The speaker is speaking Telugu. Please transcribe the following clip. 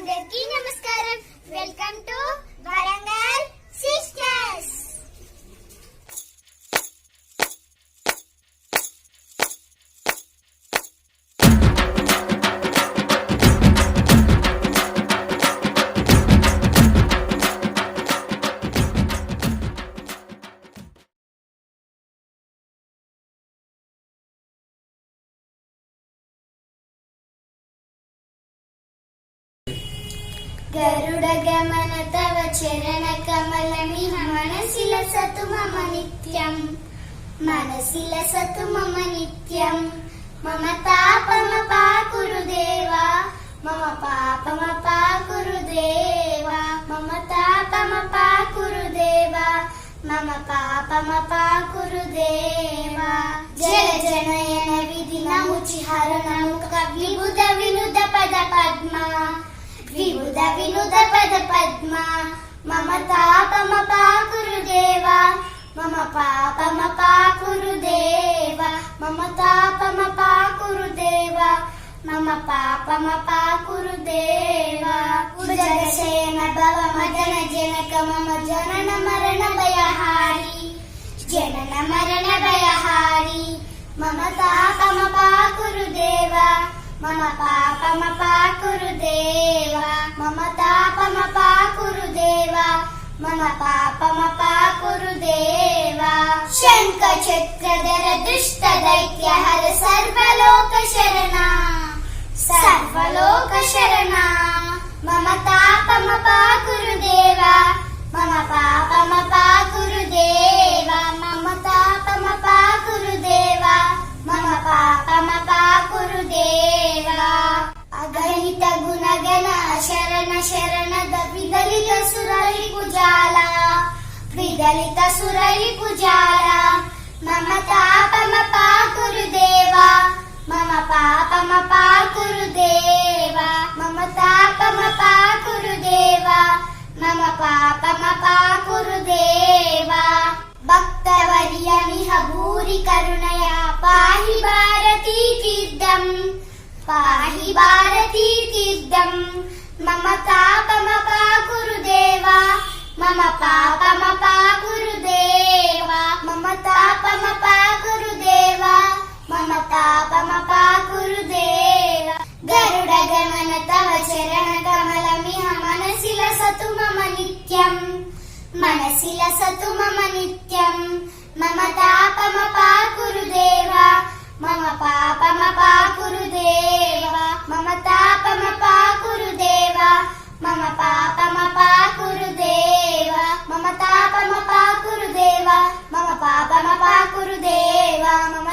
అందరికీ నమస్కారం వెల్కమ్ టు గరుడ గమన తవ చరణ కమలమి మనసిల సతు మమ నిత్యం మనసిల సతు మమ నిత్యం మమ తాపమ పాకురు దేవా మమ పాపమ పాకురు దేవా మమ తాపమ పాకురు దేవా మమ పాపమ పాకురు దేవా జల జనయన విధి నముచి హరణముఖ విబుధ వినుద పద పద్మ. విబుధ వినుద పద పద్మ మమ తాపమ పాకురు దేవా మమ పాపమ పాకురు దేవా మమ తాపమ పాకురు దేవా మమ పాపమ పాకురు దేవా జగసేన భవ మదన జనక మమ జనన మరణ భయహారి జనన మరణ భయహారి. మమ తాపమ పాకురు దేవా మమ పాపమ పాకురు దేవా మమ తాపమ పాకురు దేవా మమ పాపమ పాకురు దేవా శంఖ చక్రధర దుష్ట దైత్య హర సర్వలోక శరణ సర్వలోక శరణ మమ తాపమ सुरलि उजाला बिदलित मम पापम पाकुरु मम पापम पाकुरुकुरु मम पापम पाकुरु देवा भक्तवर्यमिह भूरि करुणया। पाहि भारती तीर्थम्। पाहि भारती तीर्थम्। మమ తాపమ పాకురు మమ పాపమ పాకురు మమ తాపమ పాకురు మమ తాపమ పాకురు గరుడ గమన తవ చరణ కమలమిహ మనసిల సతు మమ నిత్యం. మనసిల సతు మమ నిత్యం. మమ తాపమ పాకురు మమ పాపమ పాకురు mamá